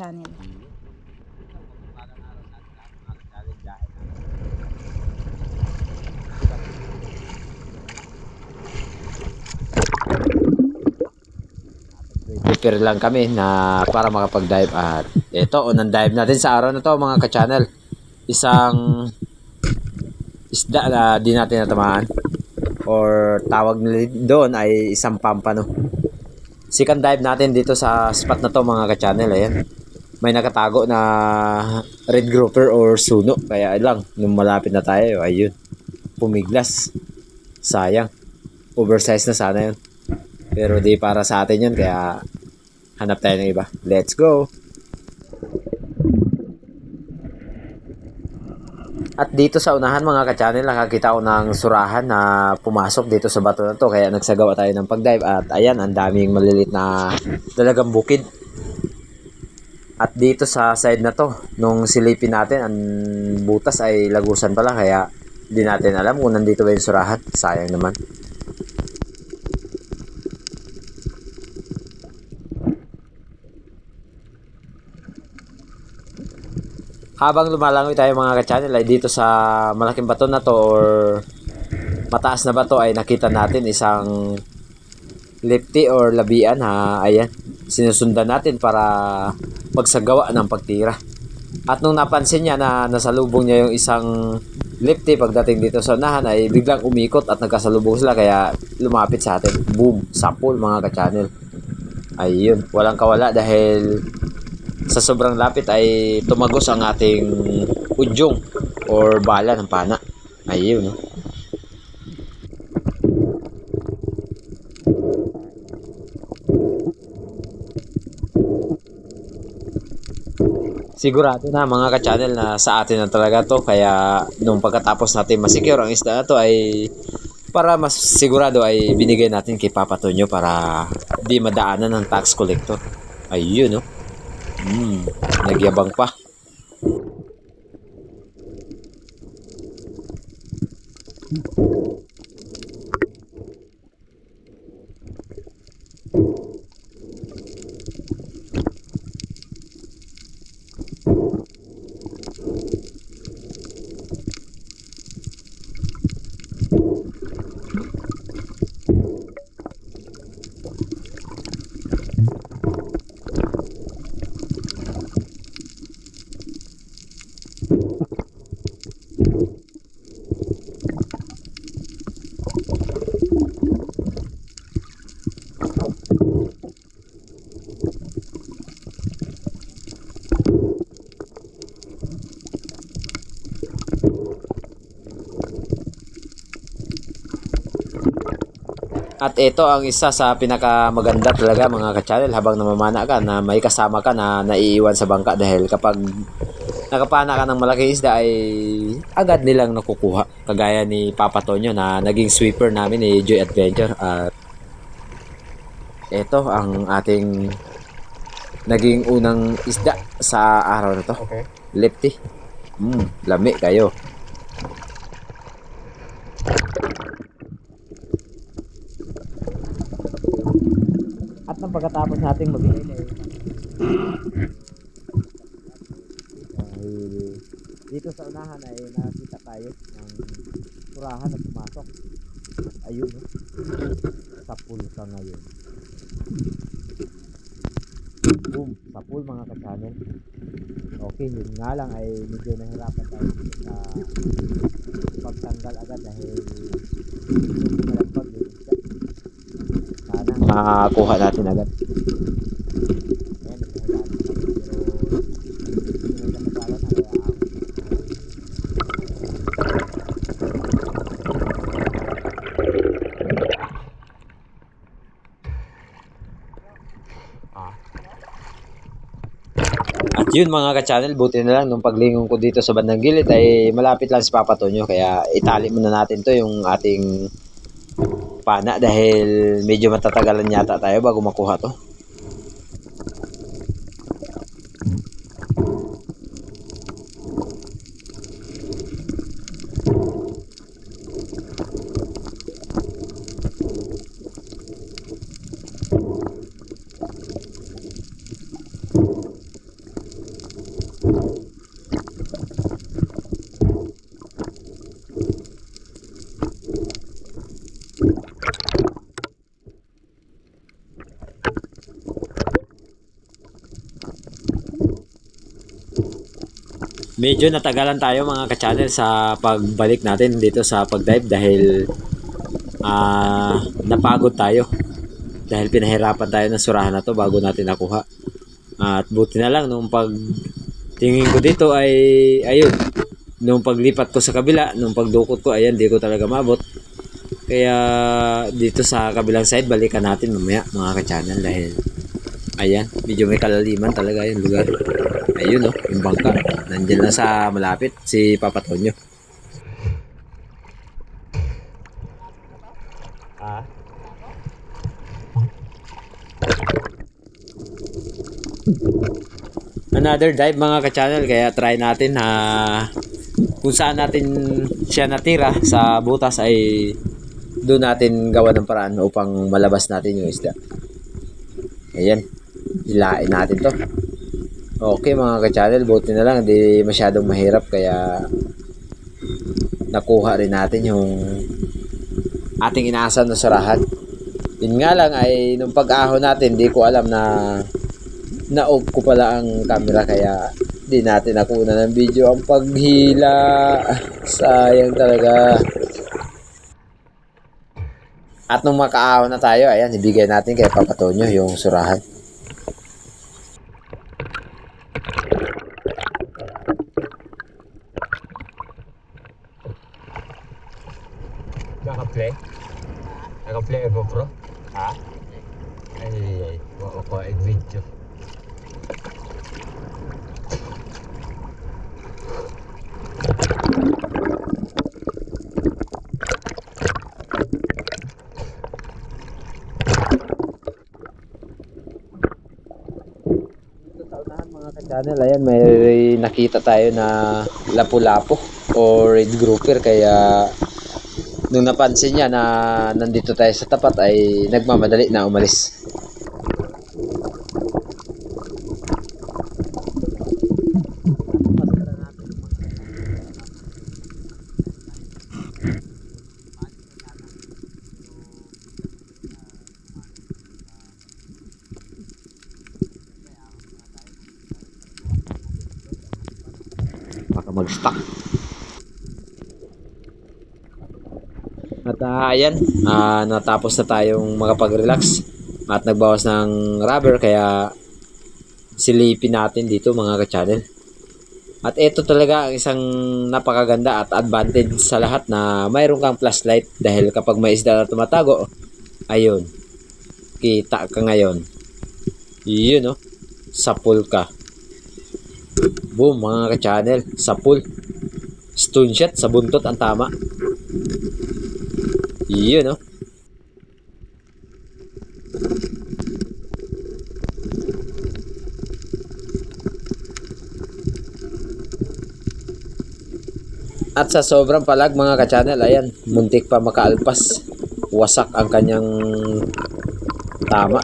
ka-channel. Prepare lang kami na para makapag-dive at ito, unang dive natin sa araw na to mga ka-channel. Isang isda na di natin natamaan or tawag nila doon ay isang pampano. Second dive natin dito sa spot na to mga ka-channel. Ayan. May nakatago na red grouper or suno. Kaya lang, nung malapit na tayo, ayun. Pumiglas. Sayang. Oversize na sana yun. Pero di para sa atin yun, kaya hanap tayo ng iba. Let's go! At dito sa unahan mga ka-channel, nakakita ko ng surahan na pumasok dito sa bato na to. Kaya nagsagawa tayo ng pag-dive. At ayan, ang daming malilit na talagang bukid. At dito sa side na to, nung silipin natin, ang butas ay lagusan pala. Kaya di natin alam kung nandito ba yung surahan. Sayang naman. habang lumalangoy tayo mga ka-channel ay dito sa malaking bato na to or mataas na bato ay nakita natin isang lifty or labian ha? Ayan. Sinusundan natin para pagsagawa ng pagtira. At nung napansin niya na nasalubong niya yung isang lifty pagdating dito sa unahan ay biglang umikot at nagkasalubong sila kaya lumapit sa atin. Boom! Sapul mga ka-channel. Ayun. Walang kawala dahil sa sobrang lapit ay tumagos ang ating udyong or bala ng pana. Ayun, no? Sigurado na mga ka-channel na sa atin na talaga to kaya nung pagkatapos natin masecure ang isda na to ay para mas sigurado ay binigay natin kay Papa Tonyo para di madaanan ng tax collector. Ayun, no? Hmm, nagyabang pa. At ito ang isa sa pinakamaganda talaga mga ka-channel habang namamana ka na may kasama ka na naiiwan sa bangka dahil kapag nakapana ka ng malaking isda ay agad nilang nakukuha. Kagaya ni Papa Tonyo na naging sweeper namin ni Joy Adventure at ito ang ating naging unang isda sa araw na to. Okay. Lefty. Mm, lami kayo. At nang pagkatapos nating eh. Dahil dito sa unahan ay nakita tayo ng turahan na pumasok. At ayun, no? sa pool ka ngayon. Pool mga ka-channel. Okay, yun nga lang ay medyo nahirapan tayo dito sa pagtanggal agad dahil malagpag isda. Sana makakuha natin agad. Ayan, nagkahilaan na kami, pero hindi may nakasala na kaya ako. At yun mga ka-channel, buti na lang nung paglingon ko dito sa bandang gilid ay malapit lang si Papa Tonyo kaya itali muna natin to yung ating pana dahil medyo matatagalan yata tayo bago makuha to. Medyo natagalan tayo mga ka-channel sa pagbalik natin dito sa pag-dive dahil ah napagod tayo. Dahil pinahirapan tayo ng surahan na to bago natin nakuha. At buti na lang nung pag tingin ko dito ay ayun. Nung paglipat ko sa kabila, nung pagdukot ko, ayan, di ko talaga mabot. Kaya dito sa kabilang side, balikan natin mamaya mga ka-channel dahil ayan, medyo may kalaliman talaga yung lugar. Ayun oh, yung bangka. Nandiyan lang sa malapit si Papa Tonyo. Ah. Another dive mga ka-channel kaya try natin na kung saan natin siya natira sa butas ay doon natin gawa ng paraan upang malabas natin yung isda. Ayan. Hilain natin to. Okay mga ka-channel, buti na lang hindi masyadong mahirap kaya nakuha rin natin yung ating inaasahan na sarahan. Yun nga lang ay nung pag-ahon natin, di ko alam na na-off ko pala ang camera kaya di natin nakuha ng video ang paghila. Sayang talaga. At nung makaahon na tayo, ayan, ibigay natin kay Papa Tonyo yung surahan. GoPro? Ha? Ay, ay, ay. Wako ko ang video. Ka-channel, ayan, may nakita tayo na lapu-lapo o red grouper kaya nung napansin niya na nandito tayo sa tapat ay nagmamadali na umalis. Baka mag-stuck. At ah, ayan, ah, natapos na tayong makapag-relax at nagbawas ng rubber kaya silipin natin dito mga ka-channel. At ito talaga ang isang napakaganda at advantage sa lahat na mayroon kang flashlight dahil kapag may isda na tumatago, ayun, kita ka ngayon. Yun no, sa pool ka. Boom mga ka-channel, sa pool. Stone shot sa buntot ang tama. Yun, no? At sa sobrang palag mga ka-channel, ayan, muntik pa makaalpas. Wasak ang kanyang tama.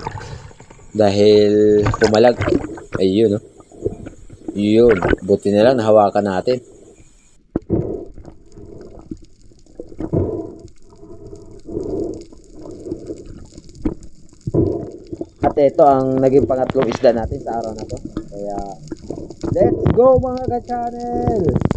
Dahil pumalag. Ayun, no? Yun, buti na lang nahawakan natin. Ito ang naging pangatlong isda natin sa araw na to. Kaya, let's go mga ka-channel!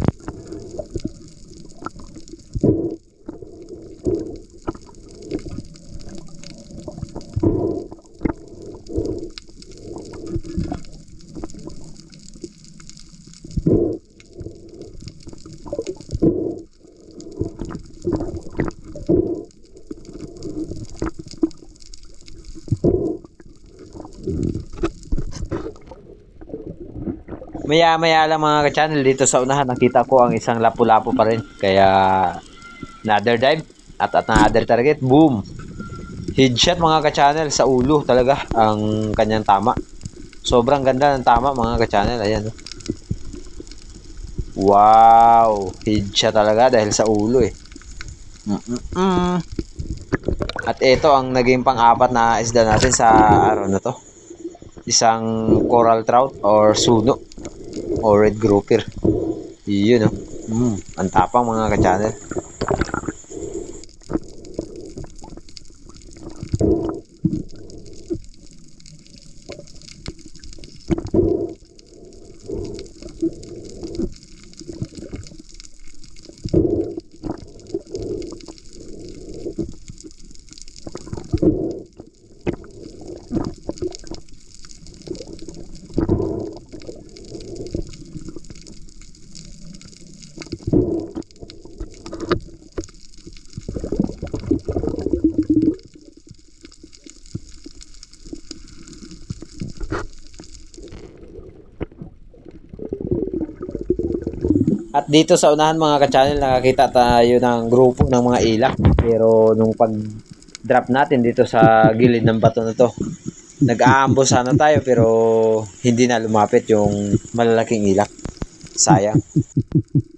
Maya maya lang mga ka-channel dito sa unahan nakita ko ang isang lapu-lapu pa rin. Kaya another dive at at another target. Boom! Headshot mga ka-channel sa ulo talaga ang kanyang tama. Sobrang ganda ng tama mga ka-channel. Ayan. oh. Wow! Headshot talaga dahil sa ulo eh. Mm-mm-mm. At ito ang naging pang-apat na isda natin sa araw na to. Isang coral trout or suno o red grouper. Yun oh. Mm, ang tapang mga ka-channel. At dito sa unahan mga ka-channel, nakakita tayo ng grupo ng mga ilak. Pero nung pag drop natin dito sa gilid ng bato na to, nag-aambo sana tayo pero hindi na lumapit yung malalaking ilak. Sayang.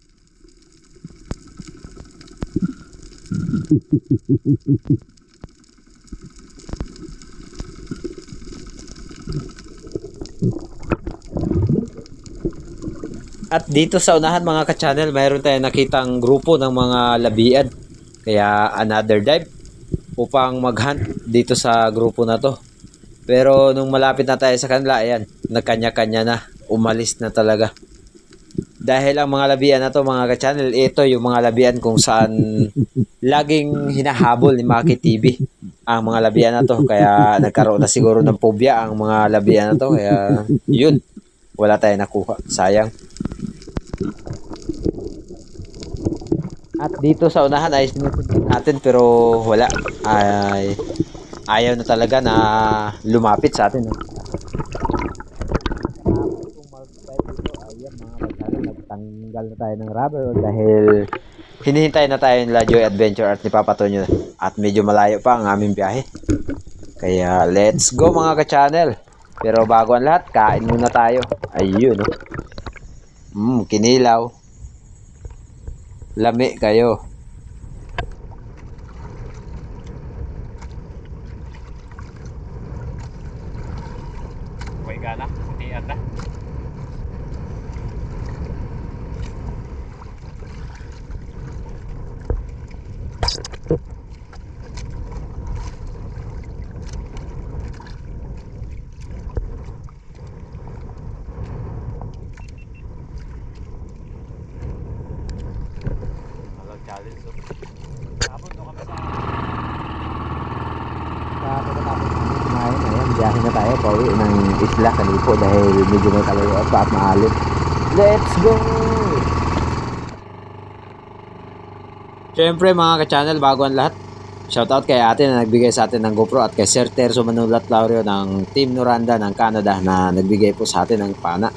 At dito sa unahan mga ka-channel, mayroon tayong nakitang grupo ng mga labian. Kaya another dive upang mag-hunt dito sa grupo na to. Pero nung malapit na tayo sa kanila, ayan, nagkanya-kanya na. Umalis na talaga. Dahil ang mga labian na to mga ka-channel, ito yung mga labian kung saan laging hinahabol ni Maki TV ang mga labian na to. Kaya nagkaroon na siguro ng phobia ang mga labian na to. Kaya yun, wala tayong nakuha. Sayang. At dito sa unahan ay sinusunod natin pero wala. Ay ayaw na talaga na lumapit sa atin. No? Nagtanggal na tayo ng rubber dahil hinihintay na tayo nila Joy Adventure at ni Papa Tonyo at medyo malayo pa ang aming biyahe. Kaya let's go mga ka-channel. Pero bago ang lahat, kain muna tayo. Ayun, no? Mm, kinilaw. Lami kayo. May gana, puti ata. Alam challenge oh. Tapos to kami sa pagkatapos namin kumain, ayan, biyahe na tayo pauwi ng isla Kalipo dahil medyo may kalayuan pa at maalim. Let's go! Siyempre mga ka-channel, bago ang lahat, shoutout kay ate na nagbigay sa atin ng GoPro at kay Sir Terzo Manulat Laurio ng Team Noranda ng Canada na nagbigay po sa atin ng pana.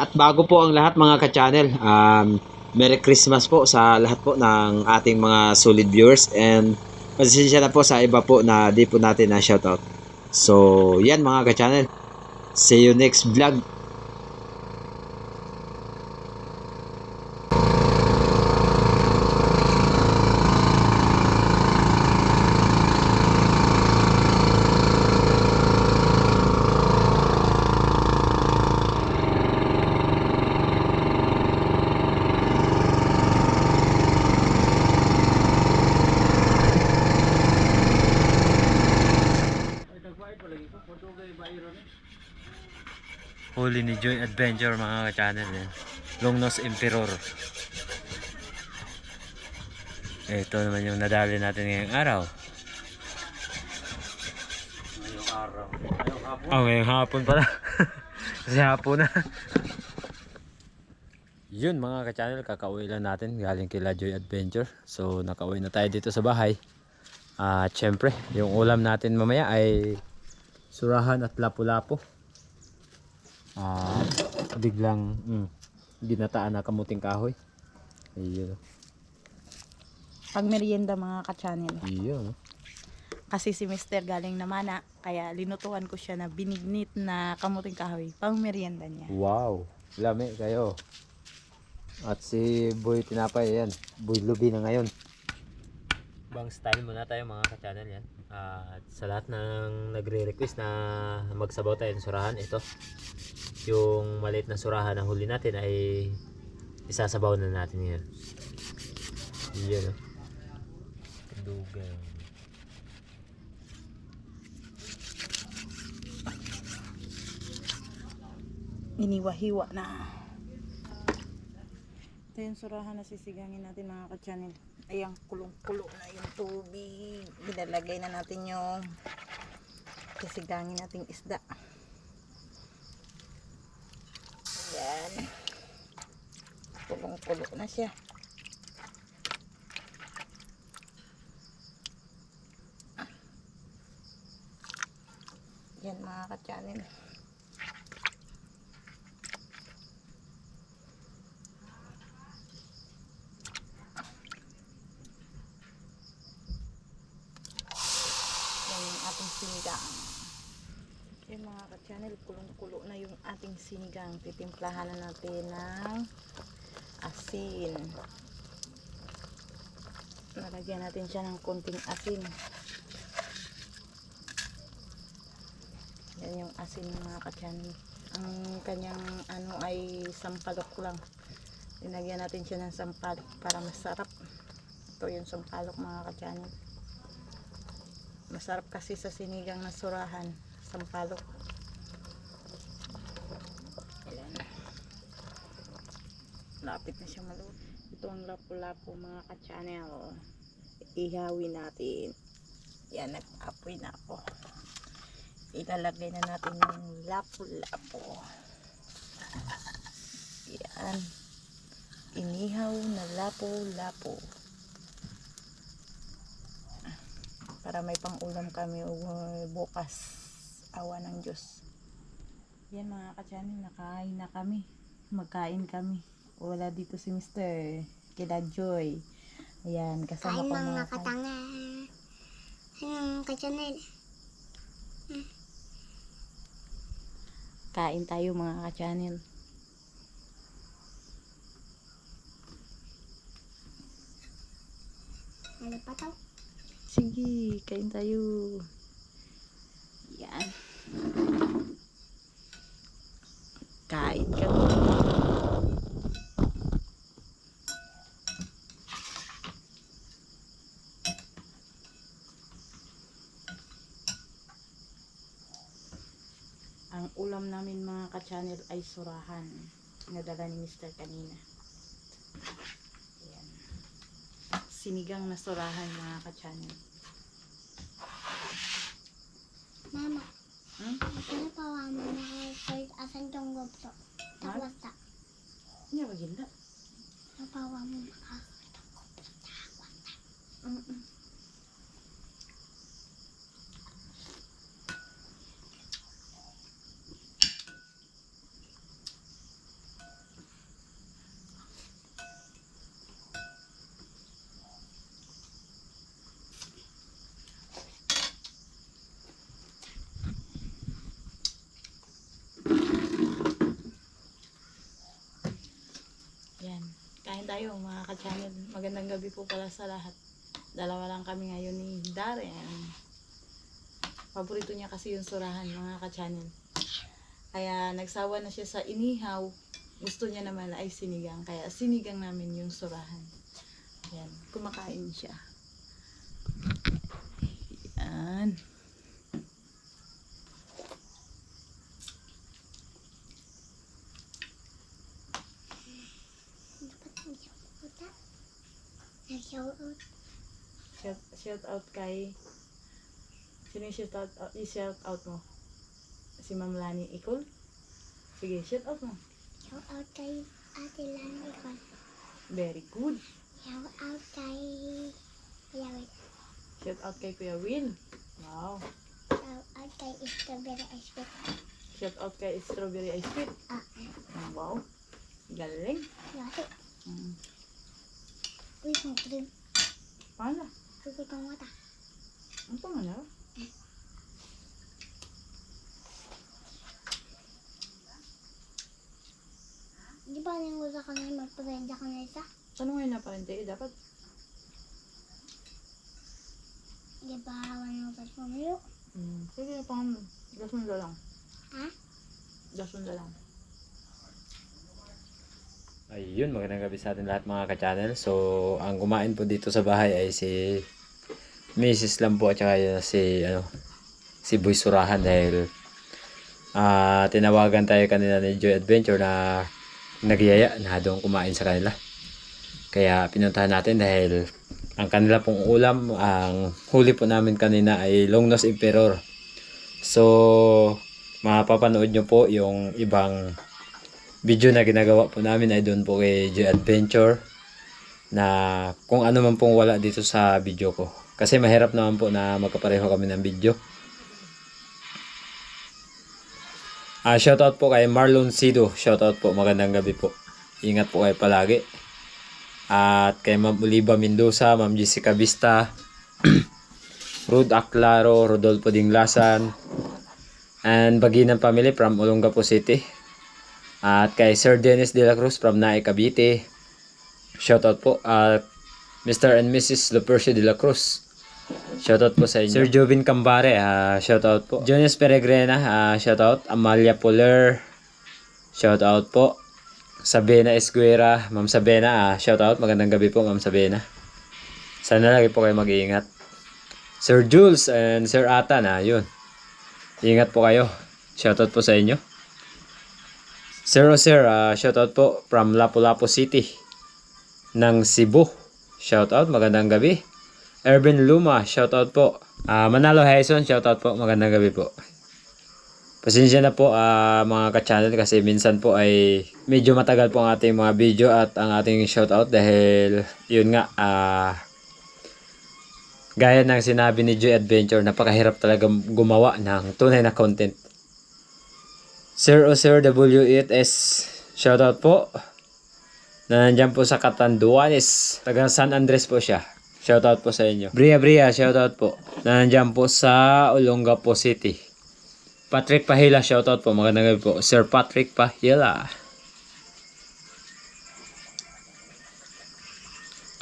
At bago po ang lahat mga ka-channel, um, Merry Christmas po sa lahat po ng ating mga solid viewers and pasensya na po sa iba po na di po natin na shoutout. So, yan mga ka-channel. See you next vlog. Ni Joy Adventure mga ka-channel yan. Long Nose Emperor. Ito naman yung nadali natin ngayong araw. ngayong araw. Ngayong hapon. Oh, ngayong hapon pala. Kasi hapon na. Yun mga ka-channel, kakauwi lang natin galing kila Joy Adventure. So nakauwi na tayo dito sa bahay. At syempre, yung ulam natin mamaya ay surahan at lapu-lapu. At biglang mm, ginataan na kamuting kahoy. Ayun. Pag merienda mga ka-channel. Ayun. Kasi si Mr. galing na mana, kaya linutuan ko siya na binignit na kamuting kahoy. Pang merienda niya. Wow. Lami kayo. At si Boy Tinapay, yan. Boy Lubi na ngayon. Bang style muna tayo mga ka-channel yan. At sa lahat ng nagre-request na magsabaw tayo ng surahan, ito. Yung maliit na surahan na huli natin ay isasabaw na natin yan. Yan. oh. Dugang. Iniwahiwa na. Ito yung surahan na sisigangin natin mga ka-channel. Ayan, kulong-kulo na yung tubig. Binalagay na natin yung sisigangin nating isda. Ayan. Kulong-kulo na siya. Yan mga ka-channel. sinigang. Ka-channel, kulong-kulo na yung ating sinigang. Titimplahan na natin ng asin. Nalagyan natin siya ng konting asin. Yan yung asin mga ka-channel. Ang kanyang ano ay sampalok lang. Linagyan natin siya ng sampalok para masarap. Ito yung sampalok mga ka-channel. Masarap kasi sa sinigang na surahan. Sampalok. Ayan. Lapit na siya maluto. Ito ang lapu-lapu mga ka-channel. Ihawin natin. Yan, nag-apoy na ako. Ilalagay na natin yung lapu-lapu. Yan. Inihaw na lapu-lapu. Para may pang-ulam kami bukas. Awa ng Diyos. Yan mga ka-channel, nakain na kami. Magkain kami. Wala dito si Mr. Kila Joy. Ayan, kasama Kain ko mga mga katanga. Anong ka-channel? Kain tayo mga ka-channel. Ano pa to? Sige, kain tayo. Yan. Kain kami. Ang ulam ka-channel ay surahan. Nadala ni Mr. kanina. Ayan. Sinigang na surahan mga ka-channel. Mama, Hmm? ano pa wa mo na kahit asan tong gobto? Tapos ta. Hindi ba ganda? Ano pa wa mo maka? Mm-mm. Yan. Kain tayo mga ka-channel. Magandang gabi po pala sa lahat. Dalawa lang kami ngayon ni Darren. Paborito niya kasi yung surahan mga ka-channel. Kaya nagsawa na siya sa inihaw. Gusto niya naman ay sinigang. Kaya sinigang namin yung surahan. Yan. Kumakain siya. Yan. Ano pa tong puta? Nag-shout out. Shout, shout out kay... Sino yung shout out, i-shout out mo? Si Ma'am Lani Ikol? Sige, shout out mo. Shout out kay Ate Lani Icon. Very good. Shout out kay... Kuya wait. Shout out kay Kuya Will. Wow. Shout out kay Strawberry Ice Cream. Shout out kay Strawberry Ice Cream. Ah, Wow. Galing. yate. Mm. Uy, kung cream. Paano? Uy, kung mata. Ang pangalan? Di ba nang gusto ka na magparenda ka na isa? Ngayon na parente? Eh, dapat. Di ba hawan mo pa pumilo? Mm. Sige, pang dasunda lang. Ha? Dasunda lang. Ayun, magandang gabi sa atin lahat mga ka-channel. So, ang kumain po dito sa bahay ay si Mrs. lang at saka si, ano, si Boy Surahan dahil ah tinawagan tayo kanina ni Joy Adventure na nagyaya na doon kumain sa kanila. Kaya pinuntahan natin dahil ang kanila pong ulam, ang huli po namin kanina ay Long Nose Emperor. So, mapapanood nyo po yung ibang video na ginagawa po namin ay doon po kay Joy Adventure na kung ano man pong wala dito sa video ko. Kasi mahirap naman po na magkapareho kami ng video. Ah, shoutout po kay Marlon Sido. Shoutout po. Magandang gabi po. Ingat po kayo palagi. At kay Ma'am Oliva Mendoza, Ma'am Jessica Vista, Rud Aclaro, Rodolfo Dinglasan, and Baginan family from Olongapo City. At kay Sir Dennis De La Cruz from Nae Cavite. Shoutout po. At Mr. and Mrs. Lupercio De La Cruz. Shoutout po sa inyo. Sir Jovin Cambare, ah, shoutout po. Jonas Peregrina, ah, shoutout. Amalia Puller, shoutout po. Sabena Esguera, Ma'am Sabena, ah, shoutout. Magandang gabi po, Ma'am Sabena. Sana lagi po kayo mag-iingat. Sir Jules and Sir Atan, ah, yun. Ingat po kayo. Shoutout po sa inyo. Sir o Sir, ah, shoutout po from Lapu-Lapu City ng Cebu. Shoutout, magandang gabi. Ervin Luma, shoutout po. Ah, Manalo Hyson, shoutout po, magandang gabi po. Pasensya na po ah, mga ka-channel kasi minsan po ay medyo matagal po ang ating mga video at ang ating shoutout dahil yun nga ah gaya ng sinabi ni Joy Adventure, napakahirap talaga gumawa ng tunay na content. Sir o Sir W8S, shoutout po. Na nandyan po sa Catanduanes. Taga San Andres po siya. Shoutout po sa inyo. Bria Bria, shoutout po. Na nandyan po sa Olongapo City. Patrick Pahila, shoutout po. Magandang gabi po. Sir Patrick Pahila.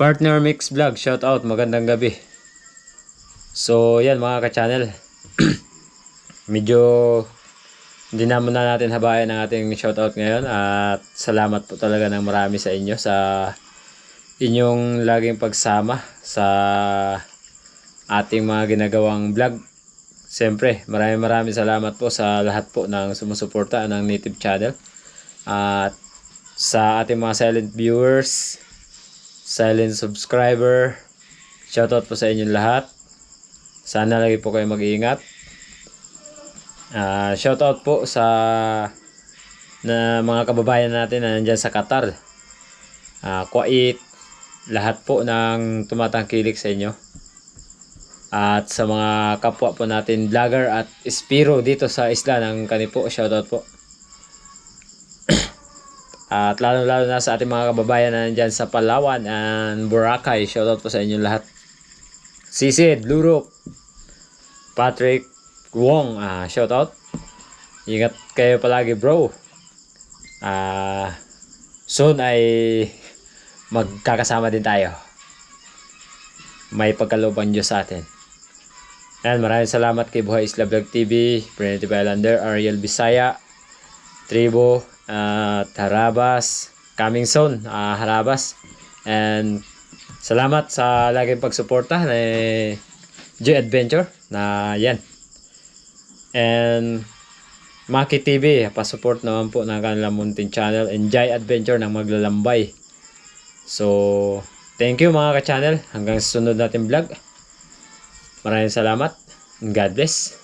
Partner Mix Vlog, shoutout. Magandang gabi. So, yan mga ka-channel. Medyo hindi na natin habayan ang ating shoutout ngayon at salamat po talaga ng marami sa inyo sa inyong laging pagsama sa ating mga ginagawang vlog. Siyempre, maraming maraming salamat po sa lahat po ng sumusuporta ng Native Channel. At sa ating mga silent viewers, silent subscriber, shoutout po sa inyong lahat. Sana lagi po kayo mag-iingat. Ah, shoutout po sa na mga kababayan natin na nandyan sa Qatar. Ah, Kuwait, lahat po ng tumatangkilik sa inyo. At sa mga kapwa po natin vlogger at Spiro dito sa isla ng Kanipo, shoutout po. at lalo lalo na sa ating mga kababayan na nandyan sa Palawan and Boracay, shoutout po sa inyo lahat. Sisid, Lurok, Patrick Wong, ah, shout out. Ingat kayo palagi, bro. Ah, soon ay magkakasama din tayo. May pagkalooban Diyos sa atin. Yan, maraming salamat kay Buhay Isla Vlog TV, Primitive Islander, Ariel Bisaya, Tribo, at Harabas, Coming soon, ah, Harabas. And salamat sa laging pagsuporta ni Joy Adventure na yan. And Maki TV, pasupport naman po ng kanilang munting channel. Enjoy Adventure ng maglalambay. So, thank you mga ka-channel. Hanggang sa sunod natin vlog. Maraming salamat. God bless.